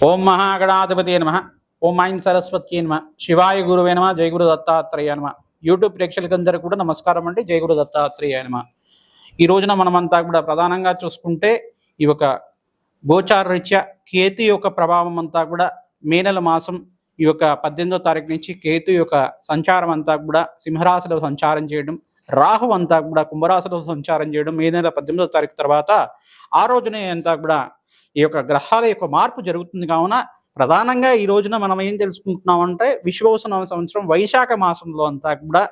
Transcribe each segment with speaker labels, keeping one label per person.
Speaker 1: ఓం మహాగణాధిపతి నమ. ఓం ఐం సరస్వతి నమ. శివాయ గురువే నమ. జయగురు దత్తాత్రేయ నమ. యూట్యూబ్ ప్రేక్షకులందరూ కూడా నమస్కారం అండి. జయగురు దత్తాత్రేయ నమ. ఈ రోజున మనమంతా కూడా ప్రధానంగా చూసుకుంటే ఈ యొక్క గోచారరీత్యా కేతు యొక్క ప్రభావం అంతా కూడా మే నెల మాసం ఈ యొక్క పద్దెనిమిదో తారీఖు నుంచి కేతు యొక్క సంచారం అంతా కూడా సింహరాశిలో సంచారం చేయడం రాహు అంతా కూడా కుంభరాశిలో సంచారం చేయడం మే నెల పద్దెనిమిదో తారీఖు తర్వాత ఆ రోజునే అంతా కూడా ఈ యొక్క గ్రహాల యొక్క మార్పు జరుగుతుంది కావున ప్రధానంగా ఈ రోజున మనం ఏం తెలుసుకుంటున్నామంటే విశ్వవసన సంవత్సరం వైశాఖ మాసంలో అంతా కూడా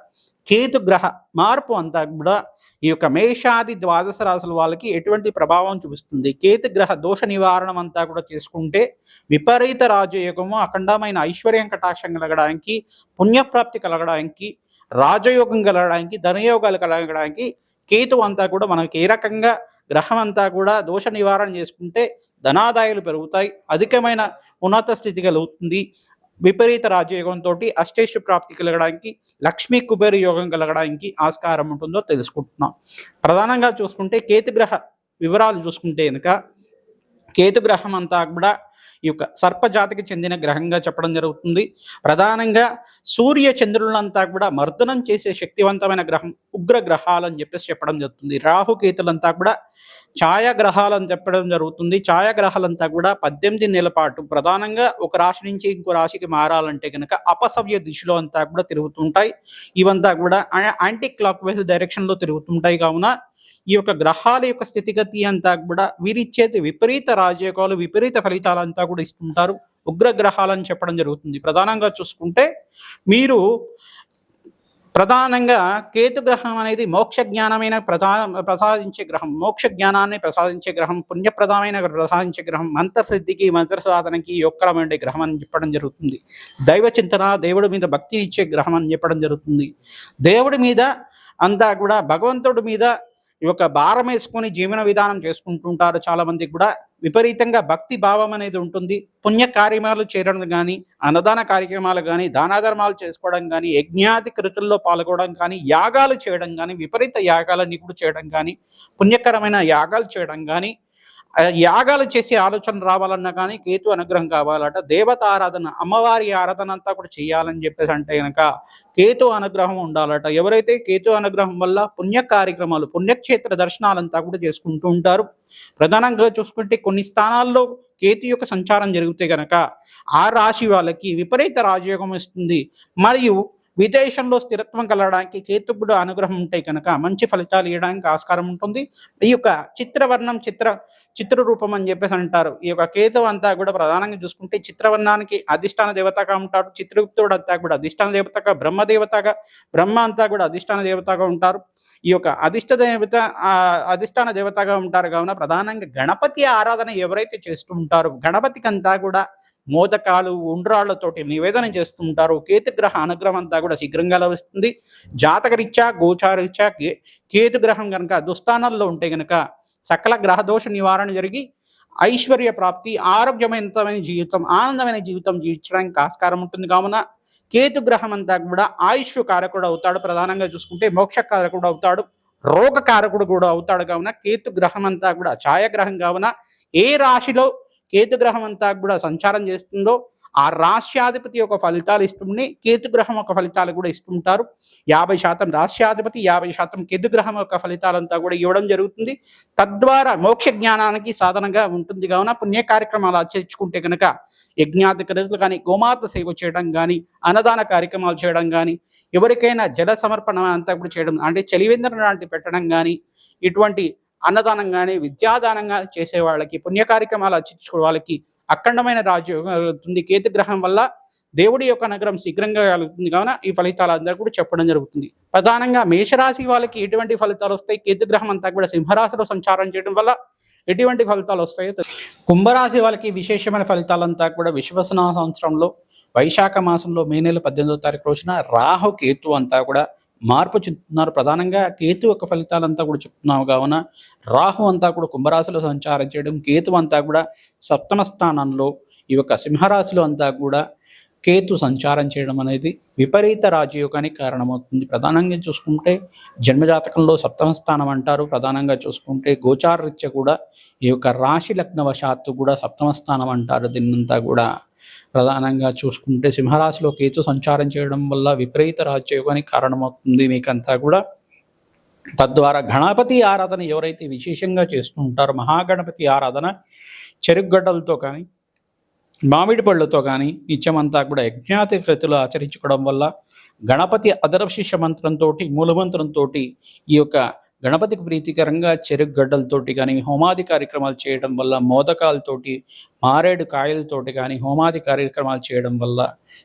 Speaker 1: కేతు గ్రహ మార్పు అంతా కూడా ఈ యొక్క మేషాది ద్వాదశ రాశుల వాళ్ళకి ఎటువంటి ప్రభావం చూపిస్తుంది? కేతు గ్రహ దోష నివారణం అంతా కూడా చేసుకుంటే విపరీత రాజయోగము అఖండమైన ఐశ్వర్యం కటాక్షం కలగడానికి పుణ్యప్రాప్తి కలగడానికి రాజయోగం కలగడానికి ధనయోగాలు కలగడానికి కేతు అంతా కూడా మనకి ఏ రకంగా గ్రహం అంతా కూడా దోష నివారణ చేసుకుంటే ధనాదాయాలు పెరుగుతాయి అధికమైన ఉన్నత స్థితి కలుగుతుంది. విపరీత రాజయోగంతో అష్టేషు ప్రాప్తి కలగడానికి లక్ష్మీ కుబేర యోగం కలగడానికి ఆస్కారం ఉంటుందో తెలుసుకుంటున్నాం. ప్రధానంగా చూసుకుంటే కేతు గ్రహ వివరాలు చూసుకుంటే కనుక కేతు గ్రహం అంతా కూడా ఈ యొక్క సర్పజాతికి చెందిన గ్రహంగా చెప్పడం జరుగుతుంది. ప్రధానంగా సూర్య చంద్రులంతా కూడా మర్దనం చేసే శక్తివంతమైన గ్రహం ఉగ్ర గ్రహాలు అని చెప్పేసి చెప్పడం జరుగుతుంది. రాహుకేతులంతా కూడా ఛాయాగ్రహాలు అని చెప్పడం జరుగుతుంది. ఛాయాగ్రహాలంతా కూడా పద్దెనిమిది నెలల పాటు ప్రధానంగా ఒక రాశి నుంచి ఇంకో రాశికి మారాలంటే కనుక అపసవ్య దిశలో అంతా కూడా తిరుగుతుంటాయి. ఇవంతా కూడా యాంటీ క్లాక్ వైజ్ డైరెక్షన్లో తిరుగుతుంటాయి కావున ఈ యొక్క గ్రహాల యొక్క స్థితిగతి అంతా కూడా వీరిచ్చేది విపరీత రాజయోగాలు విపరీత ఫలితాలంతా కూడా ఇస్తుంటారు. ఉగ్ర గ్రహాలని చెప్పడం జరుగుతుంది. ప్రధానంగా చూసుకుంటే మీరు ప్రధానంగా కేతు గ్రహం అనేది మోక్ష జ్ఞానమైన ప్రధాన ప్రసాదించే గ్రహం మోక్ష జ్ఞానాన్ని ప్రసాదించే గ్రహం పుణ్యప్రదమైన ప్రసాదించే గ్రహం మంత్రసిద్ధికి మంత్ర సాధనకి యొక్కరమైన గ్రహం అని చెప్పడం జరుగుతుంది. దైవ చింతన దేవుడి మీద భక్తి ఇచ్చే గ్రహం అని చెప్పడం జరుగుతుంది. దేవుడి మీద అంతా కూడా భగవంతుడి మీద ఈ యొక్క భారం వేసుకొని జీవన విధానం చేసుకుంటుంటారు. చాలా మందికి కూడా విపరీతంగా భక్తి భావం అనేది ఉంటుంది. పుణ్య కార్యక్రమాలు చేయడం కానీ అన్నదాన కార్యక్రమాలు కానీ దానాధర్మాలు చేసుకోవడం కానీ యజ్ఞాది కృతుల్లో పాల్గొనడం కానీ యాగాలు చేయడం కానీ విపరీత యాగాలన్నీ కూడా చేయడం కానీ పుణ్యకరమైన యాగాలు చేయడం కానీ యాగాలు చేసే ఆలోచన రావాలన్నా కానీ కేతు అనుగ్రహం కావాలట. దేవత ఆరాధన అమ్మవారి ఆరాధన అంతా కూడా చేయాలని చెప్పేసి అంటే కనుక కేతు అనుగ్రహం ఉండాలట. ఎవరైతే కేతు అనుగ్రహం వల్ల పుణ్య కార్యక్రమాలు పుణ్యక్షేత్ర దర్శనాలంతా కూడా చేసుకుంటూ ఉంటారు. ప్రధానంగా చూసుకుంటే కొన్ని స్థానాల్లో కేతు యొక్క సంచారం జరిగితే గనక ఆ రాశి వాళ్ళకి విపరీత రాజయోగం ఇస్తుంది మరియు విదేశంలో స్థిరత్వం కలగడానికి కేతుకుడు అనుగ్రహం ఉంటే కనుక మంచి ఫలితాలు ఇవ్వడానికి ఆస్కారం ఉంటుంది. ఈ యొక్క చిత్రవర్ణం చిత్ర చిత్ర రూపం అని చెప్పేసి అంటారు. ఈ యొక్క కేతువు అంతా కూడా ప్రధానంగా చూసుకుంటే చిత్రవర్ణానికి అధిష్టాన దేవతగా ఉంటాడు. చిత్రగుప్తుడు అంతా కూడా అధిష్టాన దేవతగా బ్రహ్మ దేవతగా బ్రహ్మ అంతా కూడా అధిష్టాన దేవతగా ఉంటారు. ఈ యొక్క అధిష్ట దేవత ఆ, అధిష్టాన దేవతగా ఉంటారు. కావున ప్రధానంగా గణపతి ఆరాధన ఎవరైతే చేస్తూ ఉంటారో గణపతికి అంతా కూడా మోదకాలు ఉండ్రాళ్ళతోటి నివేదన చేస్తుంటారు. కేతుగ్రహ అనుగ్రహం అంతా కూడా శీఘ్రంగా లభిస్తుంది. జాతకరీత్యా గోచారీత్యా కే కేతుగ్రహం కనుక దుస్థానాల్లో ఉంటే కనుక సకల గ్రహదోష నివారణ జరిగి ఐశ్వర్య ప్రాప్తి ఆరోగ్యమైనమైన జీవితం ఆనందమైన జీవితం జీవించడానికి ఆస్కారం ఉంటుంది కావున కేతు గ్రహం అంతా కూడా ఆయుష్ కారకుడు అవుతాడు. ప్రధానంగా చూసుకుంటే మోక్ష కారకుడు అవుతాడు. రోగ కారకుడు కూడా అవుతాడు కావున కేతు గ్రహం అంతా కూడా ఛాయాగ్రహం కావున ఏ రాశిలో కేతు గ్రహం అంతా కూడా సంచారం చేస్తుందో ఆ రాష్ట్రాధిపతి యొక్క ఫలితాలు ఇస్తుంది కేతు గ్రహం యొక్క ఫలితాలు కూడా ఇస్తుంటారు. యాభై శాతం రాష్ట్రాధిపతి యాభై శాతం కేతు గ్రహం యొక్క ఫలితాలంతా కూడా ఇవ్వడం జరుగుతుంది. తద్వారా మోక్ష జ్ఞానానికి సాధనంగా ఉంటుంది. కావున పుణ్య కార్యక్రమాలు ఆచరించుకుంటే కనుక యజ్ఞాది క్రియలు కానీ గోమాత సేవ చేయడం కానీ అన్నదాన కార్యక్రమాలు చేయడం కానీ ఎవరికైనా జల సమర్పణ అంతా కూడా చేయడం అంటే చలివేంద్రం లాంటి పెట్టడం కానీ ఇటువంటి అన్నదానం కానీ విద్యాదానం కానీ చేసే వాళ్ళకి పుణ్య కార్యక్రమాలు అర్చించుకునే వాళ్ళకి అఖండమైన రాజయోగం కలుగుతుంది. కేతు గ్రహం వల్ల దేవుడి యొక్క నగరం శీఘ్రంగా కలుగుతుంది. కావున ఈ ఫలితాలు అందరూ కూడా చెప్పడం జరుగుతుంది. ప్రధానంగా మేషరాశి వాళ్ళకి ఎటువంటి ఫలితాలు వస్తాయి? కేతు గ్రహం అంతా కూడా సింహరాశిలో సంచారం చేయడం వల్ల ఎటువంటి ఫలితాలు వస్తాయో కుంభరాశి వాళ్ళకి విశేషమైన ఫలితాలంతా కూడా విశ్వసన సంవత్సరంలో వైశాఖ మాసంలో మే నెల పద్దెనిమిదో తారీఖు రోజున రాహు కేతు అంతా కూడా మార్పు చెందుతున్నారు. ప్రధానంగా కేతు యొక్క ఫలితాలంతా కూడా చెప్తున్నావు కావున రాహు అంతా కూడా కుంభరాశిలో సంచారం చేయడం కేతు అంతా కూడా సప్తమ స్థానంలో ఈ యొక్క సింహరాశిలో అంతా కూడా కేతు సంచారం చేయడం అనేది విపరీత రాజయోగానికి కారణమవుతుంది. ప్రధానంగా చూసుకుంటే జన్మజాతకంలో సప్తమ స్థానం అంటారు. ప్రధానంగా చూసుకుంటే గోచారరీత్యా కూడా ఈ యొక్క రాశి లగ్నవశాత్తు కూడా సప్తమ స్థానం అంటారు. దీన్నంతా కూడా ప్రధానంగా చూసుకుంటే సింహరాశిలో కేతు సంచారం చేయడం వల్ల విపరీత రాజయోగానికి కారణమవుతుంది. మీకంతా కూడా తద్వారా గణపతి ఆరాధన ఎవరైతే విశేషంగా చేస్తూ ఉంటారో మహాగణపతి ఆరాధన చెరుగడ్డలతో కానీ మామిడి పళ్ళతో కానీ నిత్యమంతా కూడా యజ్ఞాతి కృతులు ఆచరించుకోవడం వల్ల గణపతి అదర్శిష మంత్రంతో మూలమంత్రంతో ఈ యొక్క గణపతికి ప్రీతికరంగా చెరుగడ్డలతోటి కానీ హోమాది కార్యక్రమాలు చేయడం వల్ల మోదకాలతోటి మారేడు కాయలతోటి కానీ హోమాది కార్యక్రమాలు చేయడం వల్ల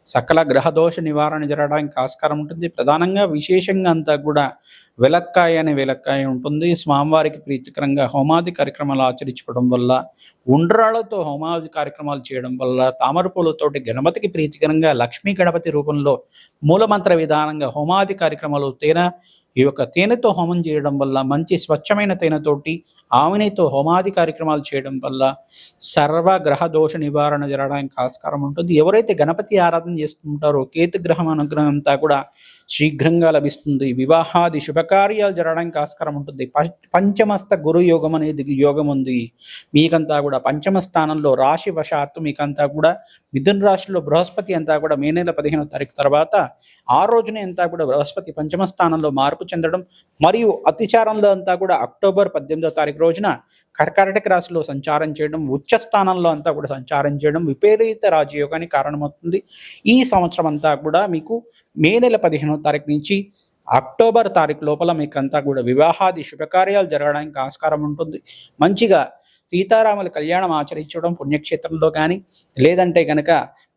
Speaker 1: సకల గ్రహదోష నివారణ జరగడానికి ఆస్కారం ఉంటుంది. ప్రధానంగా విశేషంగా అంతా కూడా వెలక్కాయ అనే వెలక్కాయ ఉంటుంది. స్వామివారికి ప్రీతికరంగా హోమాది కార్యక్రమాలు ఆచరించుకోవడం వల్ల ఉండ్రాళ్ళతో హోమాది కార్యక్రమాలు చేయడం వల్ల తామర పూలతోటి గణపతికి ప్రీతికరంగా లక్ష్మీ గణపతి రూపంలో మూలమంత్ర విధానంగా హోమాది కార్యక్రమాలు తేనె ఈ యొక్క తేనెతో హోమం చేయడం వల్ల మంచి స్వచ్ఛమైన తేనెతోటి ఆమెనితో హోమాది కార్యక్రమాలు చేయడం వల్ల సర్వ గ్రహ దోష నివారణ జరగడానికి ఆస్కారం ఉంటుంది. ఎవరైతే గణపతి ఆరాధన చేస్తుంటారో కేతు గ్రహం అనుగ్రహం అంతా కూడా శీఘ్రంగా లభిస్తుంది. వివాహాది శుభ శుభకార్యాలు జరగడానికి ఆస్కారం ఉంటుంది. పంచమస్త గురు యోగం అనేది యోగం ఉంది. మీకంతా కూడా పంచమ స్థానంలో రాశి వశాత్తు మీకంతా కూడా మిథున రాశిలో బృహస్పతి అంతా కూడా మే నెల పదిహేనో తారీఖు తర్వాత ఆ రోజునే అంతా కూడా బృహస్పతి పంచమ స్థానంలో మార్పు చెందడం మరియు అతిచారంలో అంతా కూడా అక్టోబర్ పద్దెనిమిదో తారీఖు రోజున కర్కాటక రాశిలో సంచారం చేయడం ఉచ్చ స్థానంలో అంతా కూడా సంచారం చేయడం విపరీత రాజయోగానికి కారణమవుతుంది. ఈ సంవత్సరం అంతా కూడా మీకు మే నెల పదిహేనో తారీఖు నుంచి అక్టోబర్ తారీఖు లోపల మీకంతా కూడా వివాహాది శుభకార్యాలు జరగడానికి ఆస్కారం ఉంటుంది. మంచిగా సీతారాముల కళ్యాణం ఆచరించడం పుణ్యక్షేత్రంలో కానీ లేదంటే కనుక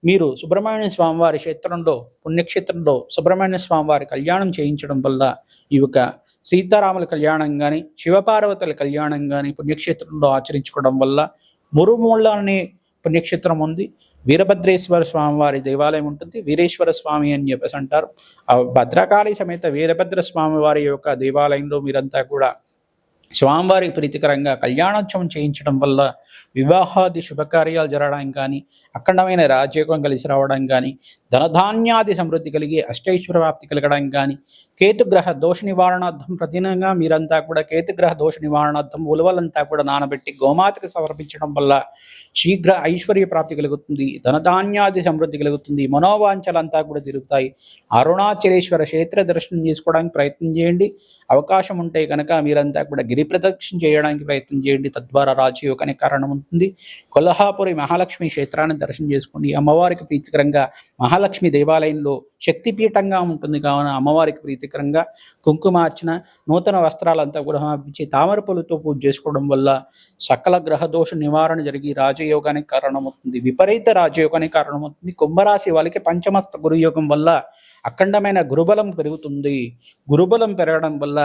Speaker 1: మీరు సుబ్రహ్మణ్య స్వామివారి క్షేత్రంలో పుణ్యక్షేత్రంలో సుబ్రహ్మణ్య స్వామివారి కళ్యాణం చేయించడం వల్ల ఈ యొక్క సీతారాముల కళ్యాణం కానీ శివపార్వతుల కళ్యాణం కానీ పుణ్యక్షేత్రంలో ఆచరించుకోవడం వల్ల మురుమూళ్ళ అనే పుణ్యక్షేత్రం ఉంది. వీరభద్రేశ్వర స్వామి వారి దేవాలయం ఉంటుంది. వీరేశ్వర స్వామి అని చెప్పేసి అంటారు. ఆ భద్రకాళి సమేత వీరభద్ర స్వామి వారి యొక్క దేవాలయంలో మీరంతా కూడా స్వామివారికి ప్రీతికరంగా కళ్యాణోత్సవం చేయించడం వల్ల వివాహాది శుభకార్యాలు జరగడం కానీ అఖండమైన రాజయోగం కలిసి రావడం కానీ ధనధాన్యాది సమృద్ధి కలిగి అష్టైశ్వర ప్రాప్తి కలగడం కానీ కేతుగ్రహ దోష నివారణార్థం ప్రతినంగా మీరంతా కూడా కేతుగ్రహ దోష నివారణార్థం ఉలవలంతా కూడా నానబెట్టి గోమాతకి సమర్పించడం వల్ల శీఘ్ర ఐశ్వర్య ప్రాప్తి కలుగుతుంది ధనధాన్యాది సమృద్ధి కలుగుతుంది మనోవాంఛలంతా కూడా తిరుగుతాయి. అరుణాచలేశ్వర క్షేత్ర దర్శనం చేసుకోవడానికి ప్రయత్నం చేయండి. అవకాశం ఉంటే కనుక మీరంతా కూడా గిరి ప్రదక్షిణ చేయడానికి ప్రయత్నం చేయండి. తద్వారా రాజయోగానికి కారణం ఉంటుంది. కొల్హాపురి మహాలక్ష్మి క్షేత్రాన్ని దర్శనం చేసుకోండి. అమ్మవారికి ప్రీతికరంగా మహాలక్ష్మి దేవాలయంలో శక్తిపీఠంగా ఉంటుంది. కావున అమ్మవారికి ప్రీతికరంగా కుంకుమార్చన నూతన వస్త్రాలంతా కూడా సమర్పించి తామర పూలతో పూజ చేసుకోవడం వల్ల సకల గ్రహ దోష నివారణ జరిగి రాజయోగానికి కారణమవుతుంది. విపరీత రాజయోగానికి కారణమవుతుంది. కుంభరాశి వాళ్ళకి పంచమస్త గురుయోగం వల్ల అఖండమైన గురుబలం పెరుగుతుంది. గురుబలం పెరగడం వల్ల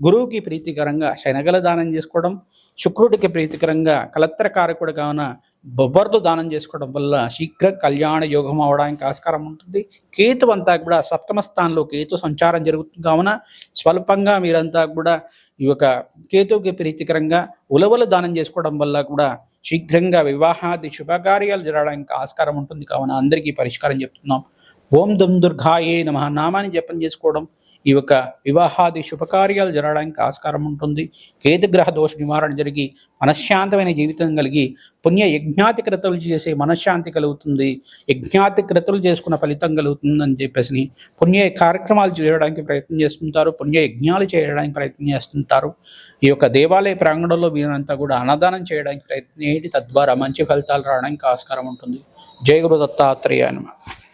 Speaker 1: గురువుకి ప్రీతికరంగా శనగల దానం చేసుకోవడం శుక్రుడికి ప్రీతికరంగా కలత్రకారకుడు కావున బొబ్బర్లు దానం చేసుకోవడం వల్ల శీఘ్ర కళ్యాణ యోగం అవడానికి ఆస్కారం ఉంటుంది. కేతు అంతా కూడా సప్తమ స్థానంలో కేతు సంచారం జరుగుతుంది. కావున స్వల్పంగా మీరంతా కూడా ఈ యొక్క కేతుకి ప్రీతికరంగా ఉలవలు దానం చేసుకోవడం వల్ల కూడా శీఘ్రంగా వివాహాది శుభకార్యాలు జరగడానికి ఆస్కారం ఉంటుంది. కావున అందరికీ పరిష్కారం చెప్తున్నాం. ఓం దుమ్ దుర్గాయే నమ. నామాన్ని జపం చేసుకోవడం ఈ యొక్క వివాహాది శుభకార్యాలు జరగడానికి ఆస్కారం ఉంటుంది. కేతుగ్రహ దోష నివారణ జరిగి మనశ్శాంతమైన జీవితం కలిగి పుణ్య యజ్ఞాతి క్రతులు చేసే మనశ్శాంతి కలుగుతుంది. యజ్ఞాతి క్రతులు చేసుకున్న ఫలితం కలుగుతుందని చెప్పేసి పుణ్య కార్యక్రమాలు చేయడానికి ప్రయత్నం చేస్తుంటారు. పుణ్య యజ్ఞాలు చేయడానికి ప్రయత్నం చేస్తుంటారు. ఈ యొక్క దేవాలయ ప్రాంగణంలో వీరంతా కూడా అన్నదానం చేయడానికి ప్రయత్నం చేయండి. తద్వారా మంచి ఫలితాలు రావడానికి ఆస్కారం ఉంటుంది. జయ గురు దత్తాత్రేయ నమః.